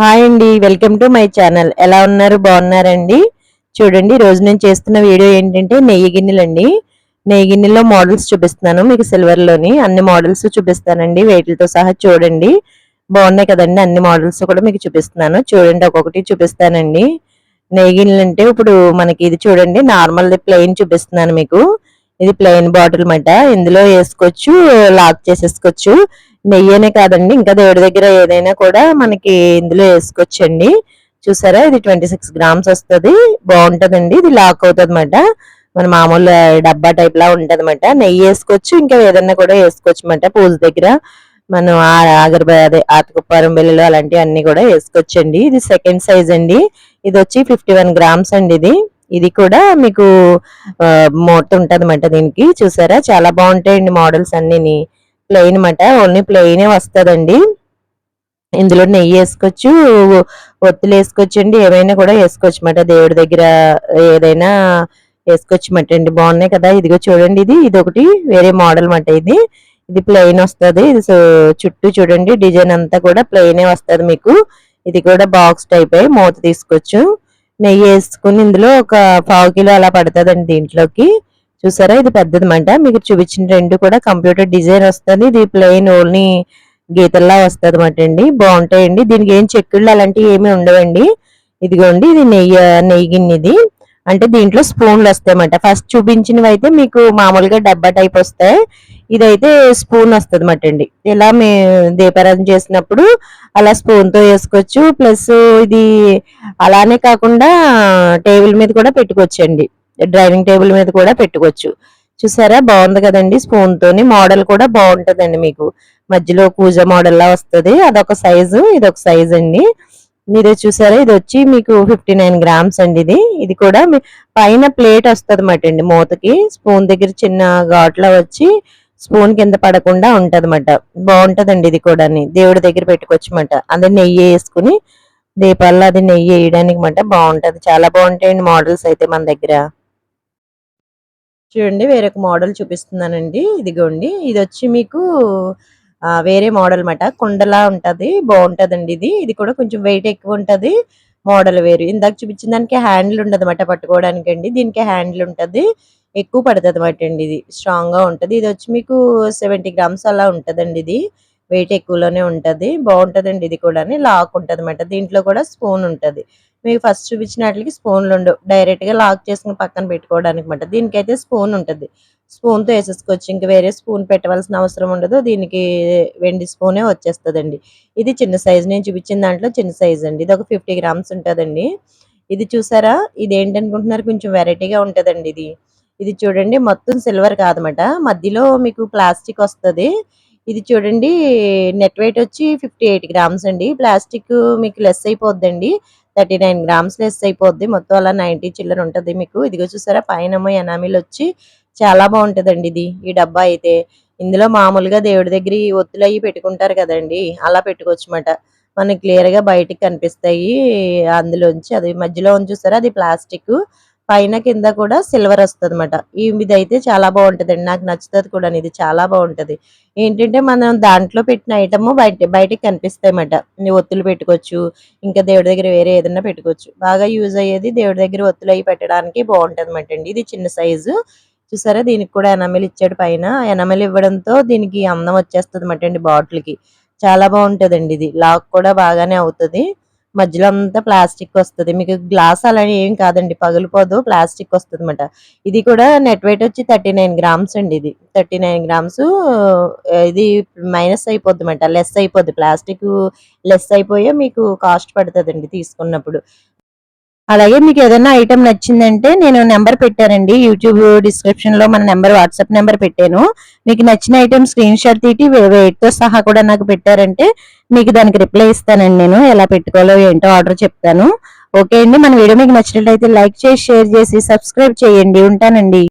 Hi అండి welcome to my channel. ఎలా ఉన్నారు? బాగున్నారండి? చూడండి రోజు నేను చేస్తున్న వీడియో ఏంటంటే నెయ్యి గిన్నెలు అండి నెయ్యి గిన్నెలో మోడల్స్ చూపిస్తున్నాను మీకు సిల్వర్లోని. అన్ని మోడల్స్ చూపిస్తానండి. వెయిట్లతో సహా చూడండి. బాగున్నాయి కదండి అన్ని మోడల్స్ కూడా మీకు చూపిస్తున్నాను. చూడండి ఒక్కొక్కటి చూపిస్తానండి. నెయ్యి గిన్నెలు అంటే ఇప్పుడు మనకి ఇది చూడండి నార్మల్ ప్లెయిన్ చూపిస్తున్నాను మీకు. ఇది ప్లెయిన్ బాటిల్ మాట ఇందులో వేసుకోవచ్చు లాక్ చేసేసుకోవచ్చు. నెయ్యి కాదండి ఇంకా దేవుడి దగ్గర ఏదైనా కూడా మనకి ఇందులో వేసుకోవచ్చండి. చూసారా? ఇది ట్వంటీ సిక్స్ గ్రామ్స్ వస్తుంది. బాగుంటుందండి. ఇది లాక్ అవుతుంది అనమాట మన మామూలు డబ్బా టైప్ లా ఉంటుంది అనమాట నెయ్యి వేసుకోవచ్చు ఇంకా ఏదైనా కూడా వేసుకోవచ్చు అనమాట పూజ దగ్గర మనం అగరబ అదే ఆతకుప్పారం బిల్లలు అలాంటివి అన్ని కూడా వేసుకోవచ్చండి. ఇది సెకండ్ సైజ్ అండి. ఇది వచ్చి ఫిఫ్టీ వన్ గ్రామ్స్ అండి ఇది. ఇది కూడా మీకు మూట ఉంటుంది అనమాట దీనికి. చూసారా? చాలా బాగుంటాయండి మోడల్స్ అన్నిని. ప్లెయిన్ అనమాట ఓన్లీ ప్లెయినే వస్తుందండి. ఇందులో నెయ్యి వేసుకోవచ్చు ఒత్తులు వేసుకోవచ్చు అండి. ఏమైనా కూడా వేసుకోవచ్చు అనమాట దేవుడి దగ్గర ఏదైనా వేసుకోవచ్చు మాట అండి. బాగున్నాయి కదా. ఇదిగో చూడండి ఇది. ఇది ఒకటి వేరే మోడల్ మాట ఇది. ఇది ప్లెయిన్ వస్తుంది. ఇది చుట్టూ చూడండి. డిజైన్ అంతా కూడా ప్లెయినే వస్తుంది మీకు. ఇది కూడా బాక్స్ టైప్ అయి మూత తీసుకోవచ్చు. నెయ్యి వేసుకుని ఇందులో ఒక పావు కిలో అలా పడుతుందండి దీంట్లోకి. చూసారా? ఇది పెద్దది మీకు చూపించిన రెండు కూడా కంప్యూటర్ డిజైన్ వస్తుంది. ఇది ప్లెయిన్ ఓన్లీ గీతల్లా వస్తుంది అనమాట అండి. బాగుంటాయండి. దీనికి ఏం చెక్కుళ్ళు అలాంటివి ఏమీ ఉండవండి. ఇదిగోండి ఇది నెయ్యి నెయ్యి గిన్నెది అంటే దీంట్లో స్పూన్లు వస్తాయన్నమాట. ఫస్ట్ చూపించినవి అయితే మీకు మామూలుగా డబ్బా టైప్ వస్తాయి. ఇదైతే స్పూన్ వస్తుంది అనమాట అండి. ఇలా మే దీపారాధన చేసినప్పుడు అలా స్పూన్తో వేసుకోవచ్చు. ప్లస్ ఇది అలానే కాకుండా టేబుల్ మీద కూడా పెట్టుకోవచ్చండి. డ్రైవింగ్ టేబుల్ మీద కూడా పెట్టుకోవచ్చు. చూసారా? బాగుంది కదండి స్పూన్ తోని. మోడల్ కూడా బాగుంటుందండి మీకు. మధ్యలో కూజ మోడల్ లా వస్తుంది. అదొక సైజు ఇది ఒక సైజ్ అండి. మీరు చూసారా? ఇది వచ్చి మీకు ఫిఫ్టీ నైన్ గ్రామ్స్ అండి ఇది. ఇది కూడా పైన ప్లేట్ వస్తుంది అన్నమాట అండి మూతకి. స్పూన్ దగ్గర చిన్న ఘాట్లా వచ్చి స్పూన్ కింద పడకుండా ఉంటది అన్నమాట బాగుంటదండి ఇది కూడా దేవుడి దగ్గర పెట్టుకోవచ్చమాట అదే నెయ్యి వేసుకుని దీపాల్లో అది నెయ్యి వేయడానికి మాట బాగుంటది. చాలా బాగుంటాయండి మోడల్స్ అయితే మన దగ్గర. చూడండి వేరొక మోడల్ చూపిస్తున్నానండి. ఇదిగోండి ఇది వచ్చి మీకు వేరే మోడల్ మాట కుండలా ఉంటది బాగుంటదండి ఇది. ఇది కూడా కొంచెం వెయిట్ ఎక్కువ ఉంటది మోడల్ వేరు. ఇందాక చూపించిన దానికి హ్యాండిల్ ఉండదు అనమాట పట్టుకోవడానికి అండి దీనికి హ్యాండిల్ ఉంటది ఎక్కువ పడుతుంది అనమాట అండి ఇది. స్ట్రాంగ్గా ఇది వచ్చి మీకు సెవెంటీ గ్రామ్స్ అలా ఉంటదండి ఇది. వెయిట్ ఎక్కువలోనే ఉంటది. బాగుంటదండి ఇది కూడా లాక్ ఉంటది అనమాట దీంట్లో కూడా స్పూన్ ఉంటది. మీకు ఫస్ట్ చూపించిన వాటికి స్పూన్లు ఉండవు. డైరెక్ట్గా లాక్ చేసుకుని పక్కన పెట్టుకోవడానికి అనమాట దీనికైతే స్పూన్ ఉంటుంది. స్పూన్తో వేసేసుకోవచ్చు. ఇంకా వేరే స్పూన్ పెట్టవలసిన అవసరం ఉండదు. దీనికి వెండి స్పూనే వచ్చేస్తుందండి. ఇది చిన్న సైజు నేను చూపించిన దాంట్లో చిన్న సైజ్ అండి. ఇది ఒక ఫిఫ్టీ గ్రామ్స్ ఉంటుందండి. ఇది చూసారా? ఇది ఏంటనుకుంటున్నారు కొంచెం వెరైటీగా ఉంటుందండి ఇది. ఇది చూడండి. మొత్తం సిల్వర్ కాదన్నమాట. మధ్యలో మీకు ప్లాస్టిక్ వస్తుంది. ఇది చూడండి. నెట్ వెయిట్ వచ్చి ఫిఫ్టీ ఎయిట్ గ్రామ్స్ అండి. ప్లాస్టిక్ మీకు లెస్ అయిపోద్దండి. థర్టీ నైన్ గ్రామ్స్ లెస్ అయిపోద్ది. మొత్తం అలా నైన్టీ చిల్లర ఉంటుంది మీకు. ఇదిగో చూసారా పైన ఎనామిల్ వచ్చి చాలా బాగుంటుందండి ఇది. ఈ డబ్బా అయితే ఇందులో మామూలుగా దేవుడి దగ్గర ఈ ఒత్తులు అయ్యి పెట్టుకుంటారు కదండి అలా పెట్టుకోవచ్చు అనమాట మనకి క్లియర్గా బయటికి కనిపిస్తాయి అందులోంచి. అది మధ్యలో చూసారా అది ప్లాస్టిక్. పైన కింద కూడా సిల్వర్ వస్తుంది అనమాట ఇది అయితే చాలా బాగుంటదండి. నాకు నచ్చుతుంది కూడా ఇది చాలా బాగుంటది. ఏంటంటే మనం దాంట్లో పెట్టిన ఐటమ్ బయట బయటకి కనిపిస్తాయి అన్నమాట ఒత్తులు పెట్టుకోవచ్చు ఇంకా దేవుడి దగ్గర వేరే ఏదైనా పెట్టుకోవచ్చు. బాగా యూజ్ అయ్యేది దేవుడి దగ్గర ఒత్తులు అయ్యి పెట్టడానికి బాగుంటది అనమాట అండి. ఇది చిన్న సైజు. చూసారా? దీనికి కూడా ఎనమల్ ఇచ్చాడు పైన. ఎనమల్ ఇవ్వడంతో దీనికి అందం వచ్చేస్తుంది అనమాట అండి బాటిల్కి. చాలా బాగుంటదండి ఇది. లాక్ కూడా బాగానే అవుతుంది. మధ్యలో అంతా ప్లాస్టిక్ వస్తుంది. మీకు గ్లాస్ అలా ఏం కాదండి. పగిలిపోదు ప్లాస్టిక్ వస్తుంది అనమాట ఇది కూడా నెట్ వెయిట్ వచ్చి థర్టీ నైన్ గ్రామ్స్ అండి ఇది. థర్టీ నైన్ గ్రామ్స్ ఇది మైనస్ అయిపోద్ది అనమాట లెస్ అయిపోద్ది. ప్లాస్టిక్ లెస్ అయిపోయే మీకు కాస్ట్ పడుతుందండి తీసుకున్నప్పుడు. అలాగే మీకు ఏదైనా ఐటమ్ నచ్చిందంటే నేను నెంబర్ పెట్టానండి. యూట్యూబ్ డిస్క్రిప్షన్లో మన నెంబర్ వాట్సాప్ నెంబర్ పెట్టాను. మీకు నచ్చిన ఐటమ్ స్క్రీన్ షాట్ తీటి వెయిట్తో సహా కూడా నాకు పెట్టారంటే మీకు దానికి రిప్లై ఇస్తానండి నేను. ఎలా పెట్టుకోవాలో ఏంటో ఆర్డర్ చెప్తాను. ఓకే అండి. మన వీడియో మీకు నచ్చినట్లయితే లైక్ చేసి షేర్ చేసి సబ్స్క్రైబ్ చేయండి. ఉంటానండి.